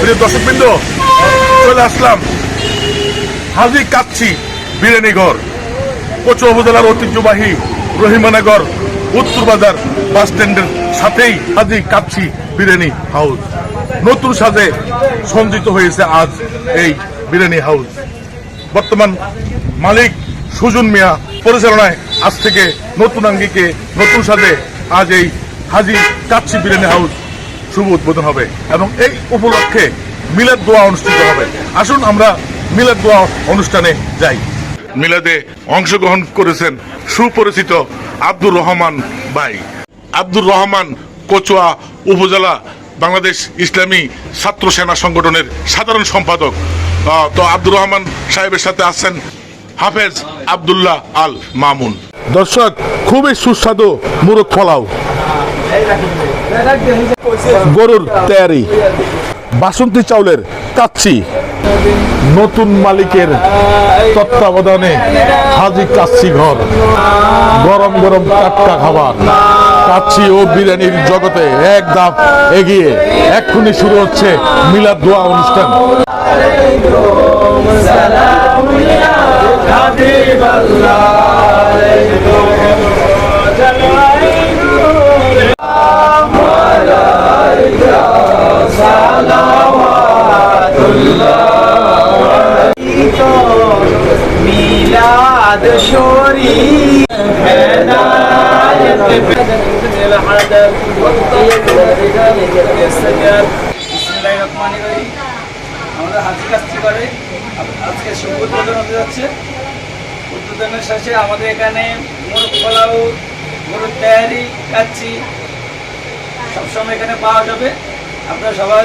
প্রিয় দর্শকবৃন্দ, চলে আসলাম। হাজি কাচ্ছি বিরিয়ানি ঘর। কচু উপজেলার ঐতিহ্যবাহী রহিমানগর উত্তর বাজার বাস স্ট্যান্ডের সাথেই হাজি কাচ্ছি বিরিয়ানি হাউস। নতুন সাজে সঞ্জিত হয়েছে আজ এই বিরিয়ানি হাউস। বর্তমান মালিক সুজন মিয়া পরিচালনায় আজ থেকে নতুন আঙ্গিকে নতুন সাজে আজ এই হাজি কাচ্ছি বিরিয়ানি হাউস। শুভ উদ্বোধন হবে এবং এই উপলক্ষে মিলাদ দোয়া অনুষ্ঠিত হবে। আসুন আমরা মিলাদ দোয়া অনুষ্ঠানে যাই। মিলাদে অংশগ্রহণ করেছেন সুপরিচিত আব্দুর রহমান ভাই। আব্দুর রহমান কচুয়া উপজেলা বাংলাদেশ ইসলামী ছাত্র সেনা সংগঠনের সাধারণ সম্পাদক। তো আব্দুর রহমান সাহেবের সাথে আছেন হাফেজ আব্দুল্লাহ আল মামুন। দর্শক, খুবই সুস্বাদু মুরগ ফলাও গরুর তৈরি বাসন্তী চাউলের কাচ্ছি। নতুন মালিকের তত্ত্বাবধানে হাজি কাচ্ছি ঘর। গরম গরম টাটকা খাবার। কাচ্ছি ও বিরিয়ানির জগতে এক ধাপ এগিয়ে এক্ষুনি শুরু হচ্ছে মিলাদ দোয়া অনুষ্ঠান। মিলাদ করে? আজকে হতে যাচ্ছে। উদ্বোধনের শেষে আমাদের এখানে মোরগ পোলাও গরুর তৈরি কাচ্ছি সবসময় এখানে পাওয়া যাবে। আপনারা সবাই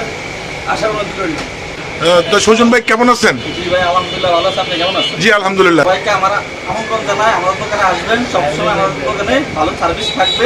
আশার অনুরোধ রইল তো সুজন ভাই কেমন আছেন? জি ভাই আলহামদুলিল্লাহ ভালো আছে। কেমন আছেন? জি আলহামদুলিল্লাহ। সবাইকে আমার আমন্ত্রণ জানাই আমার দোকানে আসবেন। সবসময় আমার দোকানে ভালো সার্ভিস থাকবে।